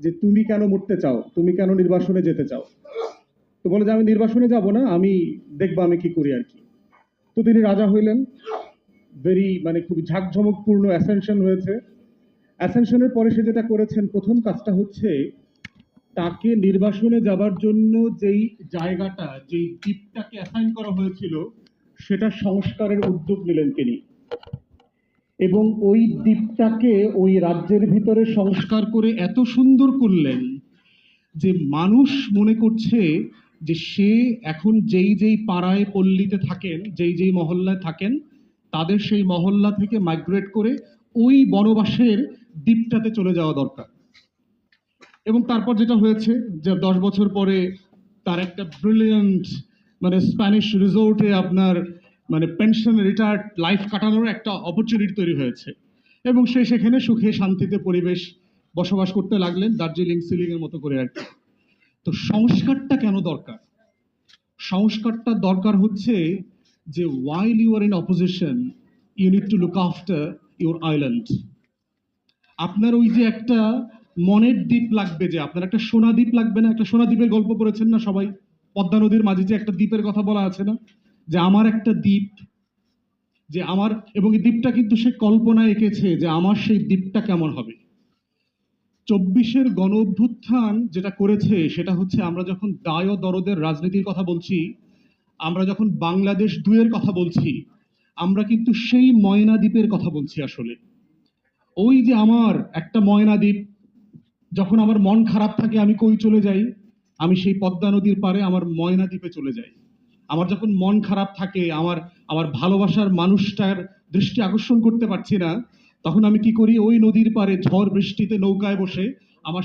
যে তুমি কেন মরতে চাও? তুমি কেন নির্বাসনে যেতে চাও? তো বলে যে, আমি নির্বাসনে যাব না, আমি দেখব আমি কি করি আর কি। তো তিনি রাজা হইলেন। ভেরি মানে খুব ঝাঁকঝমকপূর্ণ অ্যাসেনশন হয়েছে। অ্যাসেনশনের পরে সে যেটা করেছেন, প্রথম কাজটা হচ্ছে তাকে নির্বাসনে যাবার জন্য যেই জায়গাটা, যেই দ্বীপটাকে অ্যাসাইন করা হয়েছিল সেটা সংস্কারের উদ্যোগ নিলেন তিনি। এবং ওই দ্বীপটাকে ওই রাজ্যের ভিতরে সংস্কার করে এত সুন্দর করলেন যে মানুষ মনে করছে যে সে এখন যেই যেই পাড়ায় পল্লীতে থাকেন, যেই যেই মহল্লায় থাকেন, তাদের সেই মহল্লা থেকে মাইগ্রেট করে ওই বনবাসের দ্বীপটাতে চলে যাওয়া দরকার। এবং তারপর যেটা হয়েছে যে দশ বছর পরে তার একটা ব্রিলিয়ান্ট মানে স্প্যানিশ রিসোর্টে আপনার মানে পেনশন রিটায়ার্ড লাইফ কাটানোর একটা অপরচুনিটি তৈরি হয়েছে। এবং সে সেখানে সুখে, শান্তিতে পরিবেশ বসবাস করতে লাগলেন দার্জিলিং সিলিং এর মতো করে আর তো সংস্কারটা কেন দরকার? সংস্কারটা দরকার হচ্ছে যে while you are in opposition you need to look after your island আপনার ওই যে একটা মনের দ্বীপ লাগবে যে, আপনার একটা সোনা দ্বীপ লাগবে না, একটা সোনা দ্বীপের গল্প পড়েছেন না সবাই? পদ্মা নদীর মাঝে যে একটা দ্বীপের কথা বলা আছে না? যে আমার একটা দ্বীপ, যে আমার, এবং এই দ্বীপটা কিন্তু সে কল্পনা এঁকেছে যে আমার সেই দ্বীপটা কেমন হবে। চব্বিশের গণ অভ্যুত্থান যেটা করেছে, সেটা হচ্ছে আমরা যখন দায় ও দরদের রাজনীতির কথা বলছি, আমরা যখন বাংলাদেশ দুয়ের কথা বলছি, আমরা কিন্তু সেই ময়না দ্বীপের কথা বলছি আসলে। ওই যে আমার একটা ময়না দ্বীপ, যখন আমার মন খারাপ থাকে, আমি কই চলে যাই? আমি সেই পদ্মা নদীর পারে আমার ময়না দ্বীপে চলে যাই। আমার যখন মন খারাপ থাকে, আমার আমার ভালোবাসার মানুষটার দৃষ্টি আকর্ষণ করতে পারছি না, তখন আমি কি করি? ওই নদীর পারে ঝড় বৃষ্টিতে নৌকায় বসে আমার